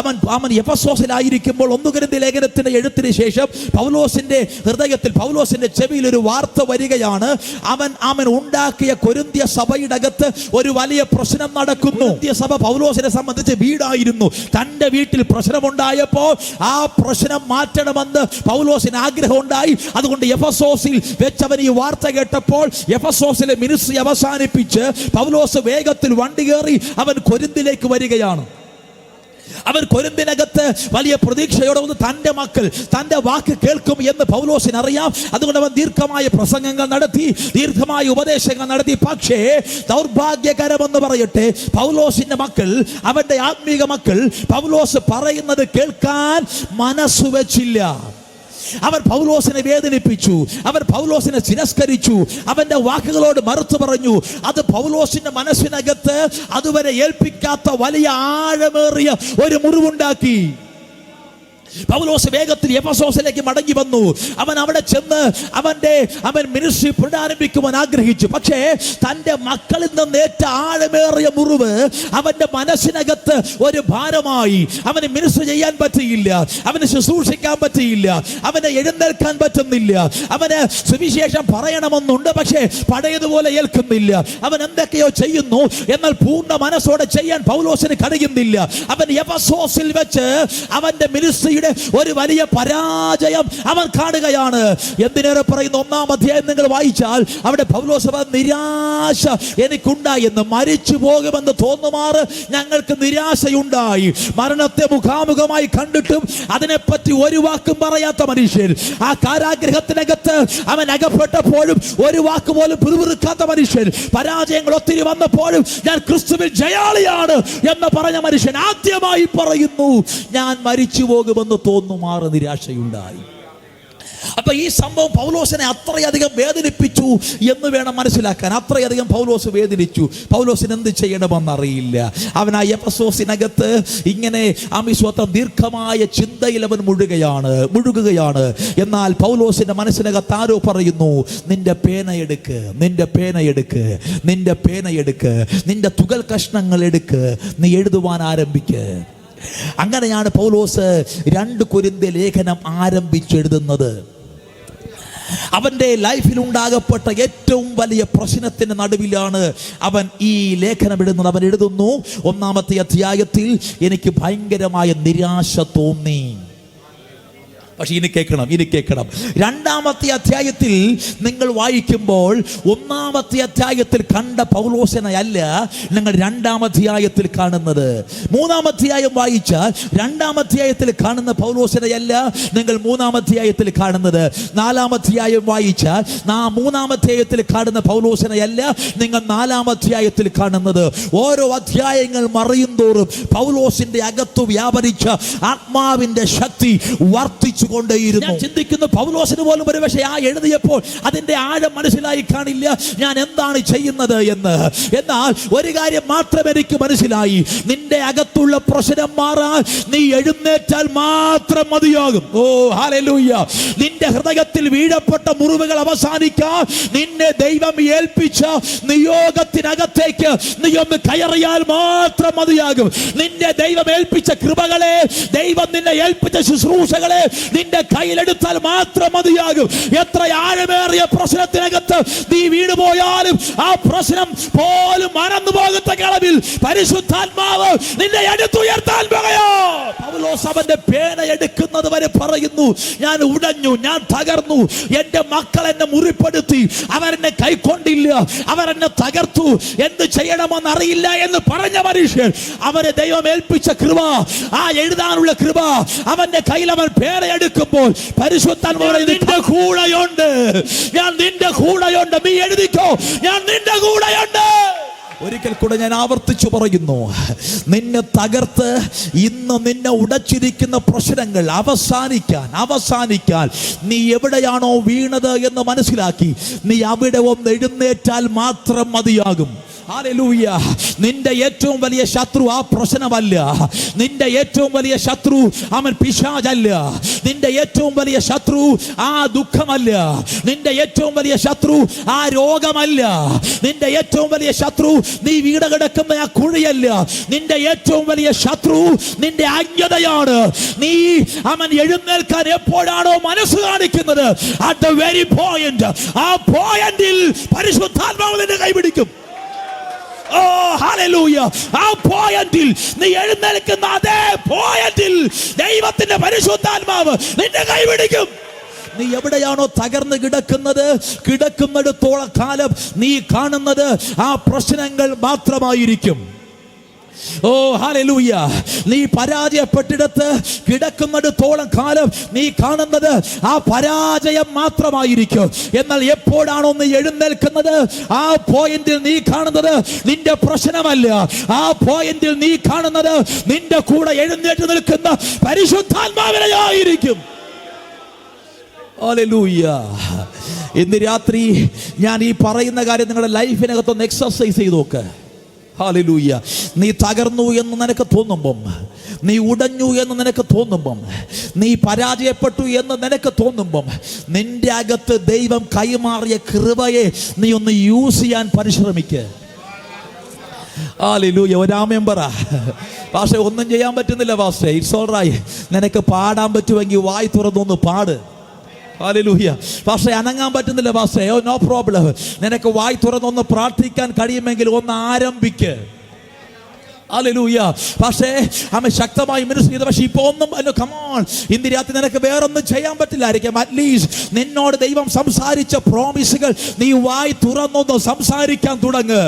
അവൻ അവൻ എഫസോസിലായിരിക്കുമ്പോൾ ഒന്നുകരുതി ലേഖനത്തിന്റെ എഴുത്തിന് ശേഷം പൗലോസിന്റെ ഹൃദയത്തിൽ പൗലോസിന്റെ ചെവിയിൽ ഒരു വാർത്ത വരികയാണ്. അവൻ അവൻ ഉണ്ടാക്കിയ കൊരുന്തിയ സഭയുടെ അകത്ത് ഒരു വലിയ പ്രശ്നം നടക്കുന്നു. സഭ പൗലോസിനെ സംബന്ധിച്ച് വീടായിരുന്നു. തന്റെ വീട്ടിൽ പ്രശ്നമുണ്ടായപ്പോൾ ആ പ്രശ്നം മാറ്റണമെന്ന് പൗലോസിന് ആഗ്രഹം ഉണ്ടായി അതുകൊണ്ട് എഫസോസിൽ വെച്ചവൻ ഈ വാർത്ത കേട്ടപ്പോൾ എഫസോസിലെ മിനിസ്ട്രി അവസാനിപ്പിച്ച് പൗലോസ് വേഗത്തിൽ വണ്ടി കയറി അവൻ കൊരിന്തിലേക്ക് വരികയാണ്. അവൻ കൊരിന്തിനകത്ത് വലിയ പ്രതീക്ഷയോടെ വന്ന് തന്റെ മക്കൾ തന്റെ വാക്ക് കേൾക്കും എന്ന് പൗലോസിന് അറിയാം അതുകൊണ്ട് അവൻ ദീർഘമായ പ്രസംഗങ്ങൾ നടത്തി ദീർഘമായ ഉപദേശങ്ങൾ നടത്തി. പക്ഷേ ദൗർഭാഗ്യകരമെന്ന് പറയട്ടെ പൗലോസിന്റെ മക്കൾ അവന്റെ ആത്മീക മക്കൾ പൗലോസ് പറയുന്നത് കേൾക്കാൻ മനസ്സ് വെച്ചില്ല. അവർ പൗലോസിനെ വേദനിപ്പിച്ചു. അവർ പൗലോസിനെ തിരസ്കരിച്ചു. അവന്റെ വാക്കുകളോട് മറുത്തു പറഞ്ഞു അത് പൗലോസിന്റെ മനസ്സിനകത്ത് അതുവരെ ഏൽപ്പിക്കാത്ത വലിയ ആഴമേറിയ ഒരു മുറിവുണ്ടാക്കി. പൗലോസ് വേഗത്തിൽ എഫസോസിലേക്ക് മടങ്ങി വന്നു. അവൻ അവിടെ ചെന്ന് അവന്റെ അവൻ മിനിസ്ട്രി പുനരാരംഭിക്കുവാൻ ആഗ്രഹിച്ചു. പക്ഷേ തന്റെ മക്കളിൽ നിന്ന് ഏറ്റ ആഴമേറിയ മുറിവ് അവന്റെ മനസ്സിനകത്ത് ഒരു ഭാരമായി. അവന് മിനിസ്ട്രി ചെയ്യാൻ പറ്റിയില്ല. അവന് ശുശ്രൂഷിക്കാൻ പറ്റിയില്ല. അവന് എഴുന്നേൽക്കാൻ പറ്റുന്നില്ല. അവന് സുവിശേഷം പറയണമെന്നുണ്ട് പക്ഷേ പഴയതുപോലെ ഏൽക്കുന്നില്ല. അവൻ എന്തൊക്കെയോ ചെയ്യുന്നു എന്നാൽ പൂർണ മനസ്സോടെ ചെയ്യാൻ പൗലോസിന് കഴിയുന്നില്ല. അവൻ എഫസോസിൽ വെച്ച് അവന്റെ മിനിസ്ട്രിയുടെ ഒരു വലിയ പരാജയം അവൻ കാണുകയാണ്. എന്തിനേറെ പറയുന്ന? ഒന്നാം അധ്യായം നിങ്ങൾ വായിച്ചാൽ അവിടെ പൗലോസ് പറഞ്ഞ നിരാശ എനിക്കുണ്ടായി എന്ന് മരിച്ചു പോകുമെന്ന് തോന്നുമാറ് ഞങ്ങൾക്ക് നിരാശയുണ്ടായി. മരണത്തെ മുഖാമുഖമായി കണ്ടിട്ടും അതിനെപ്പറ്റി ഒരു വാക്കും പറയാത്ത മനുഷ്യൻ. ആ കാരാഗ്രഹത്തിനകത്ത് അവൻ അകപ്പെട്ടപ്പോഴും ഒരു വാക്ക് പോലും പിറുപിറുക്കാത്ത മനുഷ്യൻ. പരാജയങ്ങൾ ഒത്തിരി വന്നപ്പോഴും ഞാൻ ക്രിസ്തുവിൽ ജയാളിയാണ് എന്ന് പറഞ്ഞ മനുഷ്യൻ ആദ്യമായി പറയുന്നു ഞാൻ മരിച്ചു പോകുമെന്ന് തോന്നുമാറ് നിരാശയുണ്ടായി. അപ്പൊ ഈ സംഭവം പൗലോസിനെ അത്രയധികം വേദനിപ്പിച്ചു എന്ന് വേണം മനസ്സിലാക്കാൻ. അത്രയധികം പൗലോസ് വേദനിച്ചു. പൗലോസിന് എന്ത് ചെയ്യണമെന്നറിയില്ല. അവൻ ആ എപ്പസോസിനകത്ത് ഇങ്ങനെ അമിസ്വത്വം ദീർഘമായ ചിന്തയിൽ അവൻ മുഴുകയാണ് മുഴുകുകയാണ്. എന്നാൽ പൗലോസിന്റെ മനസ്സിനകത്ത് ആരോ പറയുന്നു നിന്റെ പേനയെടുക്ക് നിന്റെ പേനയെടുക്ക് നിന്റെ പേനയെടുക്ക് നിന്റെ തുകൽ കഷ്ണങ്ങൾ എടുക്ക് നീ എഴുതുവാൻ ആരംഭിക്ക്. അങ്ങനെയാണ് പൗലോസ് രണ്ട് കുരിന്ത ലേഖനം ആരംഭിച്ചെഴുതുന്നത്. അവന്റെ ലൈഫിൽ ഉണ്ടാകപ്പെട്ട ഏറ്റവും വലിയ പ്രശ്നത്തിന് നടുവിലാണ് അവൻ ഈ ലേഖനം എഴുതുന്നത്. അവൻ എഴുതുന്നു ഒന്നാമത്തെ അധ്യായത്തിൽ എനിക്ക് ഭയങ്കരമായ നിരാശ തോന്നി. പക്ഷെ ഇനി കേൾക്കണം ഇനി കേൾക്കണം. രണ്ടാമത്തെ അധ്യായത്തിൽ നിങ്ങൾ വായിക്കുമ്പോൾ ഒന്നാമത്തെ അധ്യായത്തിൽ കണ്ട പൗലോസനയല്ല നിങ്ങൾ രണ്ടാം അധ്യായത്തിൽ കാണുന്നത്. മൂന്നാം അധ്യായം വായിച്ചാൽ രണ്ടാം അധ്യായത്തിൽ കാണുന്ന പൗലോസനയല്ല നിങ്ങൾ മൂന്നാം അധ്യായത്തിൽ കാണുന്നത്. നാലാം അധ്യായം വായിച്ചാൽ നാ മൂന്നാം അധ്യായത്തിൽ കാണുന്ന പൗലോസനയല്ല നിങ്ങൾ നാലാം അധ്യായത്തിൽ കാണുന്നത്. ഓരോ അധ്യായങ്ങൾ മറിയും തോറും പൗലോസിന്റെ അകത്തു വ്യാപരിച്ച ആത്മാവിന്റെ ശക്തി വർദ്ധിച്ചു കൊണ്ടേയിരുന്നു ഞാൻ ചിന്തിക്കുന്നു പൗലോസിന് പോലും ഒരു പക്ഷേ ആ എഴുതിയപ്പോൾ അതിന്റെ ആഴം മനസ്സിലായി കാണില്ല. ഞാൻ എന്താണ് ചെയ്യുന്നത് എന്ന്. എന്നാൽ ഒരു കാര്യം മാത്രം എനിക്ക് മനസ്സിലായി. നിന്റെ അകത്തുള്ള പ്രശ്നം മാറാൻ നീ എഴുന്നേറ്റാൽ മാത്രം മതിയാകും. ഓ ഹാലൂയ്യ നിന്റെ ഹൃദയത്തിൽ വീഴപ്പെട്ട മുറിവുകൾ അവസാനിക്കാൻ നിന്നെ ദൈവം ഏൽപ്പിച്ച നിയോഗത്തിനകത്തേക്ക് നീ ഒന്ന് കയറിയാൽ മാത്രം മതിയാകും. നിന്നെ ദൈവം ഏൽപ്പിച്ച കൃപകളെ ദൈവം നിന്നെ ഏൽപ്പിച്ച ശുശ്രൂഷകളെ നിന്റെ കയ്യിലെടുത്താൽ മാത്രം മതിയാകും. എത്ര ആഴമേറിയ പ്രശ്നത്തിനകത്ത് നീ വീണുപോയാലും ആ പ്രശ്നം പോലും മറന്നു പോകത്ത കളവിൽ പരിശുദ്ധാത്മാവ് നിന്നെ എടുത്തുയർത്താൻ പോകയോ പൗലോസ് അവന്റെ പേന എടുക്കുന്നത് വരെ പറയുന്നു ഞാൻ ഉടഞ്ഞു ഞാൻ തകർന്നു എന്റെ മക്കൾ എന്നെ മുറിപ്പെടുത്തി അവരെന്നെ കൈക്കൊണ്ടില്ല അവരെന്നെ തകർത്തു എന്ത് ചെയ്യണമെന്ന് അറിയില്ല എന്ന് പറഞ്ഞ മനുഷ്യൻ അവരെ ദൈവം ഏൽപ്പിച്ച കൃപ ആ എഴുതാനുള്ള കൃപ അവന്റെ കയ്യിൽ അവൻ പേന എടുക്കുമ്പോൾ പരിശുദ്ധൻ നിന്റെ കൂടെയുണ്ട്. ഞാൻ നിന്റെ കൂടെയുണ്ട്. നീ എഴുതിക്കോ. ഞാൻ നിന്റെ കൂടെയുണ്ട്. ഒരിക്കൽ കൂടെ ഞാൻ ആവർത്തിച്ചു പറയുന്നു നിന്നെ തകർത്ത് ഇന്ന് നിന്നെ ഉടച്ചിരിക്കുന്ന പ്രശ്നങ്ങൾ അവസാനിക്കാൻ അവസാനിക്കാൻ നീ എവിടെയാണോ വീണത് എന്ന് മനസ്സിലാക്കി നീ അവിടെ ഒന്ന് എഴുന്നേറ്റാൽ മാത്രം മതിയാകും. നിന്റെ ഏറ്റവും വലിയ ശത്രു ആ പ്രശ്നമല്ല. നിന്റെ ഏറ്റവും വലിയ ശത്രു അവൻ പിശാചല്ല. നിന്റെ ഏറ്റവും വലിയ ശത്രു ആ ദുഃഖമല്ല. നിന്റെ ഏറ്റവും വലിയ ശത്രു ആ രോഗമല്ല. നിന്റെ ഏറ്റവും വലിയ ശത്രു നീ വീട് കിടക്കുന്ന ആ കുഴിയല്ല. നിന്റെ ഏറ്റവും വലിയ ശത്രു നിന്റെ അജ്ഞതയാണ്. നീ അവൻ എഴുന്നേൽക്കാൻ എപ്പോഴാണോ മനസ്സ് കാണിക്കുന്നത്? അറ്റ് ദ വെരി പോയിന്റ് ആ പോയിന്റിൽ പരിശുദ്ധാത്മാവ് നിന്നെ കൈപിടിക്കും ഓ ഹല്ലേലൂയ. ആ പോയിന്റിൽ നീ എഴുന്നേൽക്കുന്ന അതേ പോയിന്റിൽ ദൈവത്തിന്റെ പരിശുദ്ധാത്മാവ് നിന്നെ കൈപിടിക്കും നീ എവിടെയാണോ തകർന്ന് കിടക്കുന്നത്? കിടക്കുന്നിടത്തോളം കാലം നീ കാണുന്നത് ആ പ്രശ്നങ്ങൾ മാത്രമായിരിക്കും. ഓ ഹാലൂയ നീ പരാജയപ്പെട്ടിടത്ത് കിടക്കുന്നിടത്തോളം കാലം നീ കാണുന്നത് ആ പരാജയം മാത്രമായിരിക്കും. എന്നാൽ എപ്പോഴാണോ നീ എഴുന്നേൽക്കുന്നത്? ആ പോയിന്റിൽ നീ കാണുന്നത് നിന്റെ പ്രശ്നമല്ല. ആ പോയിന്റിൽ നീ കാണുന്നത് നിന്റെ കൂടെ എഴുന്നേറ്റ് നിൽക്കുന്ന പരിശുദ്ധാത്മാവിനെയായിരിക്കും. ഹല്ലേലൂയ. ഇന്ന് രാത്രി ഞാൻ ഈ പറയുന്ന കാര്യം നിങ്ങളുടെ ലൈഫിനകത്തൊന്ന് എക്സർസൈസ് ചെയ്ത് നോക്ക്. ഹാലലൂയ. നീ തകർന്നു എന്ന് നിനക്ക് തോന്നുമ്പം നീ ഉടഞ്ഞു എന്ന് നിനക്ക് തോന്നുമ്പം നീ പരാജയപ്പെട്ടു എന്ന് നിനക്ക് തോന്നുമ്പം നിന്റെ അകത്ത് ദൈവം കൈമാറിയ കൃപയെ നീ ഒന്ന് യൂസ് ചെയ്യാൻ പരിശ്രമിക്കുക ആലിലൂയ ഒരാമയം പറ. പക്ഷെ ഒന്നും ചെയ്യാൻ പറ്റുന്നില്ല പാസ്റ്റേ ഇറ്റ്സ് ഓൾ റൈ നിനക്ക് പാടാൻ പറ്റുമെങ്കിൽ വായി തുറന്നൊന്ന് പാട്. പക്ഷേ അനങ്ങാൻ പറ്റുന്നില്ല പാസ്റ്റേ. ഓ നോ പ്രോബ്ലം നിനക്ക് വായി തുറന്നൊന്ന് പ്രാർത്ഥിക്കാൻ കഴിയുമെങ്കിൽ ഒന്ന് ആരംഭിക്ക്. Hallelujah. പക്ഷേ അമ്മ ശക്തമായി മിനിസ്റ്റർ ചെയ്ത പക്ഷേ ഇപ്പൊ ഒന്നും കമോൺ ഇന്ന് രാത്രി നിനക്ക് വേറൊന്നും ചെയ്യാൻ പറ്റില്ലായിരിക്കും. അറ്റ്ലീസ്റ്റ് നിന്നോട് ദൈവം സംസാരിച്ച പ്രോമിസുകൾ നീ വായി തുറന്നൊന്ന് സംസാരിക്കാൻ തുടങ്ങ്.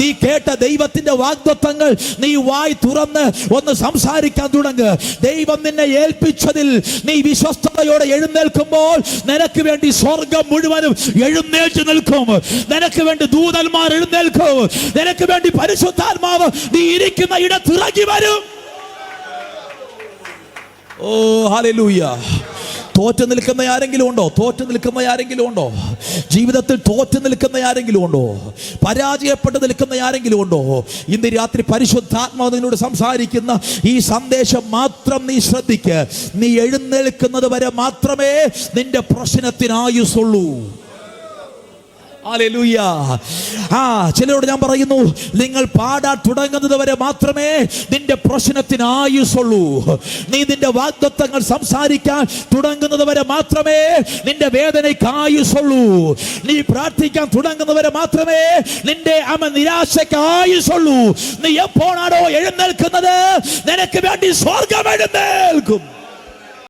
നീ കേട്ട ദൈവത്തിന്റെ വാഗ്ദത്തങ്ങൾ നീ വായി തുറന്ന് ഒന്ന് സംസാരിക്കാൻ തുടങ്ങ്. ദൈവം നിന്നെ ഏൽപ്പിച്ചതിൽ നീ വിശ്വസ്തയോടെ എഴുന്നേൽക്കുമ്പോൾ നിനക്ക് വേണ്ടി സ്വർഗം മുഴുവനും എഴുന്നേറ്റ് നിൽക്കും. നിനക്ക് വേണ്ടി ദൂതന്മാർ എഴുന്നേൽക്കും. നിനക്ക് വേണ്ടി പരിശുദ്ധാത്മാവ് നീ ഇരിക്കുന്ന ഇടത്ത് ഇറങ്ങി വരും. ഓ ഹല്ലേലൂയ. തോറ്റു നിൽക്കുന്ന ആരെങ്കിലും ഉണ്ടോ? തോറ്റു നിൽക്കുന്ന ആരെങ്കിലും ഉണ്ടോ? ജീവിതത്തിൽ തോറ്റു നിൽക്കുന്ന ആരെങ്കിലും ഉണ്ടോ? പരാജയപ്പെട്ട് നിൽക്കുന്ന ആരെങ്കിലും ഉണ്ടോ? ഇന്ന് രാത്രി പരിശുദ്ധാത്മാവ് നിന്നോട് സംസാരിക്കുന്ന ഈ സന്ദേശം മാത്രം നീ ശ്രദ്ധിക്ക്. നീ എഴുന്നേൽക്കുന്നത് വരെ മാത്രമേ നിന്റെ പ്രശ്നത്തിന് ആയുസുള്ളൂ ഹല്ലേലൂയ. ആ ചിലരോട് ഞാൻ പറയുന്നു നിങ്ങൾ പാടാൻ തുടങ്ങുന്നത് വരെ മാത്രമേ നിന്റെ പ്രശ്നത്തിന് ആയുസുള്ളൂ നീ നിന്റെ വാഗ്ദത്തങ്ങൾ സംസാരിക്കാൻ തുടങ്ങുന്നത് വരെ മാത്രമേ നിന്റെ വേദനയ്ക്ക് ആയുസുള്ളൂ നീ പ്രാർത്ഥിക്കാൻ തുടങ്ങുന്നത് വരെ മാത്രമേ നിന്റെ അമ നിരാശയ്ക്ക് ആയുസുള്ളൂ നീ എപ്പോഴാണോ എഴുന്നേൽക്കുന്നത്? നിനക്ക് വേണ്ടി സ്വർഗം എഴുന്നേൽക്കും.